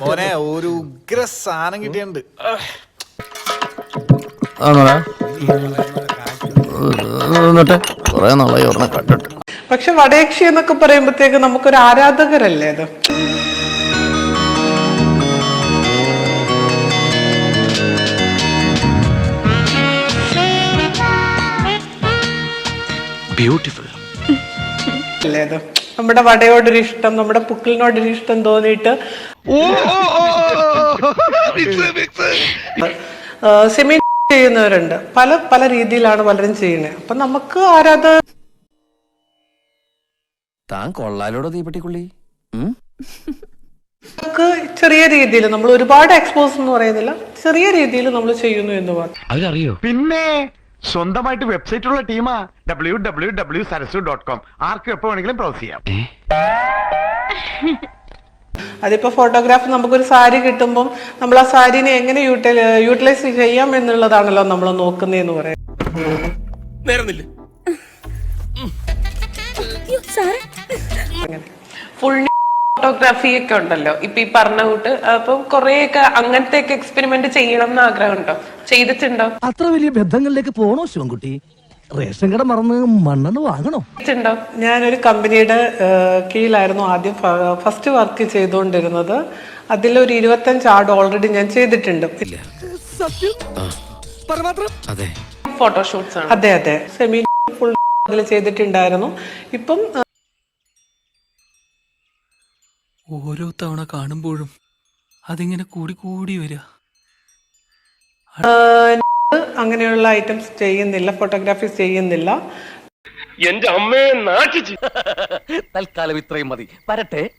മോനെ ഒരു ഉഗ്ര സാധനം കിട്ടിയുണ്ട് എന്നിട്ട് കുറെ നാളായി ഒരെണ്ണം കണ്ടിട്ട്. പക്ഷെ വടയക്ഷി എന്നൊക്കെ പറയുമ്പോഴത്തേക്ക് നമുക്കൊരു ആരാധകരല്ലേ അത് ബ്യൂട്ടിഫുൾ അല്ലേ അത് നമ്മുടെ വടയോടൊരു ഇഷ്ടം നമ്മുടെ പുക്കിളിനോടൊരു ഇഷ്ടം തോന്നിയിട്ട്. സെമി ചെയ്യുന്നവരുണ്ട്. പല പല രീതിയിലാണ് പലരും ചെയ്യുന്നത് അപ്പൊ നമുക്ക് ആരാധ താൻ കൊള്ളാലോടോ തീപ്പെട്ടിക്കുള്ളി? നമുക്ക് ചെറിയ രീതിയിൽ നമ്മൾ ഒരുപാട് എക്സ്പോസ് എന്ന് പറയുന്നില്ല. ചെറിയ രീതിയിൽ നമ്മൾ ചെയ്യുന്നു എന്ന് പറഞ്ഞു അവരറിയോ പിന്നെ സ്വന്തമായിട്ട് വെബ്സൈറ്റ് ഉള്ള ടീമാ W W W Sarasu dot com ആർക്കും എപ്പോ വേണമെങ്കിലും ബ്രൗസ് ചെയ്യാം. അതിപ്പോ ഫോട്ടോഗ്രാഫ് നമുക്കൊരു സാരി കിട്ടുമ്പം നമ്മൾ ആ സാരിനെ എങ്ങനെ യൂട്ടിലൈസ് ചെയ്യാം എന്നുള്ളതാണല്ലോ നമ്മൾ നോക്കുന്നതെന്ന് പറയാം. ഫുൾ ഫോട്ടോഗ്രാഫി ഒക്കെ ഉണ്ടല്ലോ. ഇപ്പൊ ഈ പറഞ്ഞ കൂട്ട് അപ്പം കുറെയൊക്കെ അങ്ങനത്തെ ഒക്കെ എക്സ്പെരിമെന്റ് ചെയ്യണം എന്ന് ആഗ്രഹമുണ്ടോ? ചെയ്തിട്ടുണ്ടോ? അത്ര വലിയ ബന്ധങ്ങളിലേക്ക് പോണോ ശിവൻകുട്ടി? റേഷൻ കട മറന്ന് മണ്ണെന്ന് വാങ്ങണോ? ചെയ്തിട്ടുണ്ടോ? ഞാനൊരു കമ്പനിയുടെ ഏഹ്, കീഴിലായിരുന്നു ആദ്യം ഫസ്റ്റ് വർക്ക് ചെയ്തുകൊണ്ടിരുന്നത്. അതിലൊരു ഇരുപത്തഞ്ച് ആഡ് ഓൾറെഡി ഞാൻ ചെയ്തിട്ടുണ്ട്. ഫോട്ടോഷൂട്ട് ഫോട്ടോഷൂട്ട്സ് ആണ്. അതെ അതെ. സെമി ഫുൾ അതിൽ ചെയ്തിട്ടുണ്ടായിരുന്നു. ഇപ്പം ഓരോ തവണ കാണുമ്പോഴും അതിങ്ങനെ കൂടി കൂടി വരിക. അങ്ങനെയുള്ള ഐറ്റംസ് ചെയ്യുന്നില്ല ഫോട്ടോഗ്രാഫി ചെയ്യുന്നില്ല. എന്റെ അമ്മയെ നാട്ടിച്ചു. തൽക്കാലം ഇത്രയും മതി. വരട്ടെ.